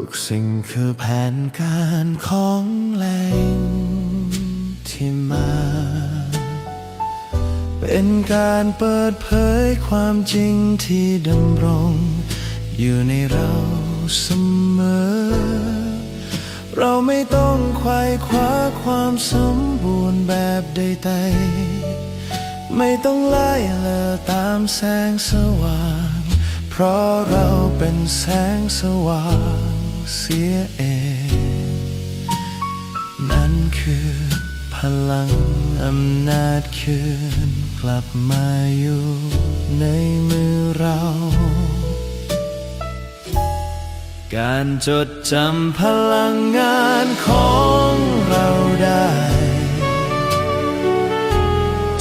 ทุกสิ่งคือแผนการของแรงที่มา เป็นการเปิดเผยความจริงที่ดำรง อยู่ในเราเสมอ เราไม่ต้องไขว่คว้าความสมบูรณ์แบบใดๆ ไม่ต้องไล่เลอตามแสงสว่าง เพราะเราเป็นแสงสว่าง เสียเอง นั่นคือพลังอำนาจคืน กลับมาอยู่ในมือเรา การจดจำพลังงานของเราได้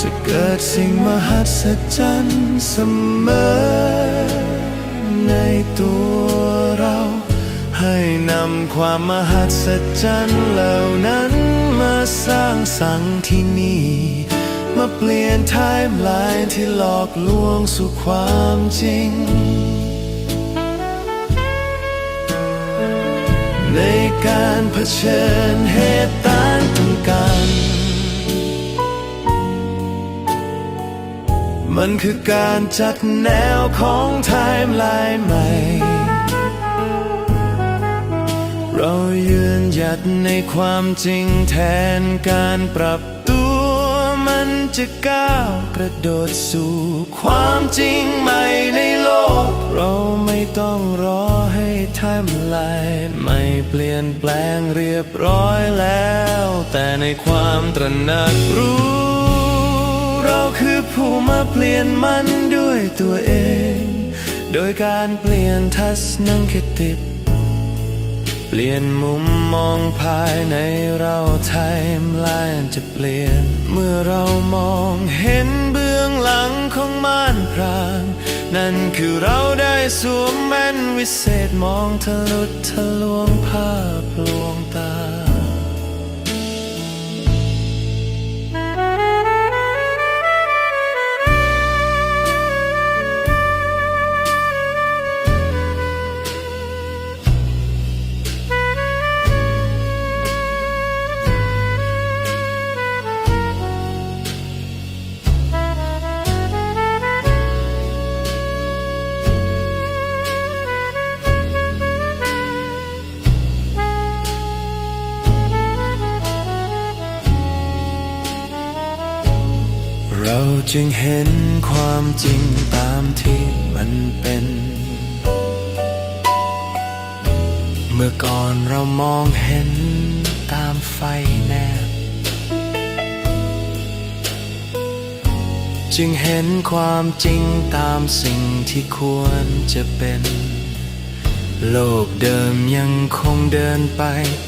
จะเกิดสิ่งมหัศจรรย์เสมอในตัวเราำความมหัศจรรย์เหล่านั้นมาสร้างสรรค์ที่นี่ มาเปลี่ยนไทม์ไลน์ที่หลอกลวงสู่ความจริง ในการเผชิญเหตุต่างกันมันคือการจัดแนวของไทม์ไลน์ใหม่ เรายืนหยัดในความจริงแทนการปรับตัวมันจะก้าวกระโดดสู่ ความจริงใหม่ในโลก เราไม่ต้องรอให้ไทม์ไลน์ไม่เปลี่ยนแปลงเรียบร้อยแล้ว แต่ในความตระหนักรู้ เราคือผู้มาเปลี่ยนมันด้วยตัวเอง โดยการเปลี่ยนทัศนคติ ลี่ยนมุมมองภายในเราไทม์ไลน์จะเปลี่ยน เมื่อเรามองเห็นเบื้องหลังของม่านพรางนั่นคือเราได้สวมแว่นวิเศษมองทะลุทะลวงภาพลวงตา จึงเห็นความจริงตามที่มันเป็น เมื่อก่อนเรามองเห็นตามไฟแนบ จึงเห็นความจริงตามสิ่งที่ควรจะเป็น โลกเดิมยังคงเดินไป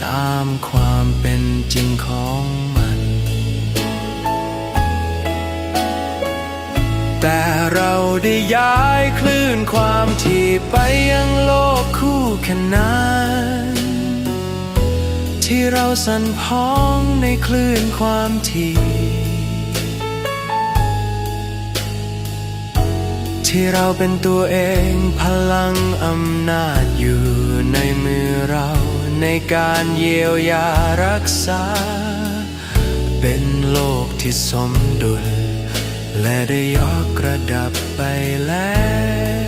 ตามความเป็นจริงของ แต่เราได้ย้ายคลื่นความที่ไปยังโลกคู่ขนานที่เราสั่นพ้องในคลื่นความที่ที่เราเป็นตัวเองพลังอำนาจอยู่ในมือเราในการเยียวยารักษา เป็นโลกที่สมดุล และได้ยกระดับไปแล้ว